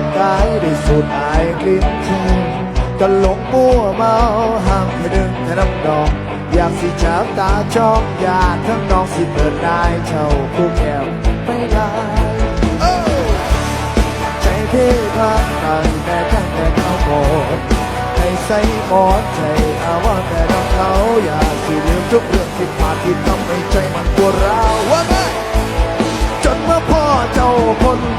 างกายได้สูดอายกลิ่นเธอก็หลงมัวเมาห้ามให้ดึงแค่น้ำดอง อยากสิจับตาจ้องอยากทั้งน้องสิเปิดได้เท่าคู่แก้วไม่ได้ใจเพ่พังตั้งแต่ตั้งแต่เขาโกดให้ใส่หมอนใจอาว่าแต่น้องเขาอยากสิลืมทุกเรื่องที่ผ่านที่ทำให้ใจมันปวดร้าวว่าไงจนเมื่อพ่อเจ้าคน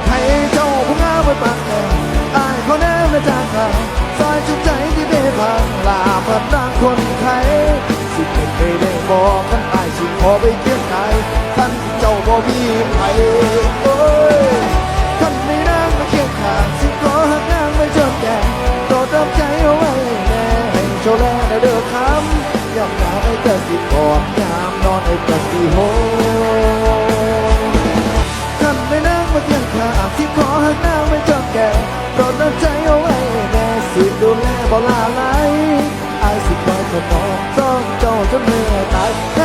พังลาพันร่างคนไทยสิเป็นไปได้บอกกันอายสิขอไปเคียงกายท่านเจ้าบ่มีไผโอ้ยท่านไม่นางมาเคียงข้างสิขอหักนางไม่จนแก่โปรดรับใจเอาไว้แน่ให้เจ้าแลได้เด้อคำยามหนาวให้เกิดสิกอดยามนอนให้กิดสิโหท่านไม่นั่งมาเที่ยงข้างที่ขอหักนางไม่จอมแก่โปรดรับใจเอาไว้แน่สิดูแลบ่ลา 这么大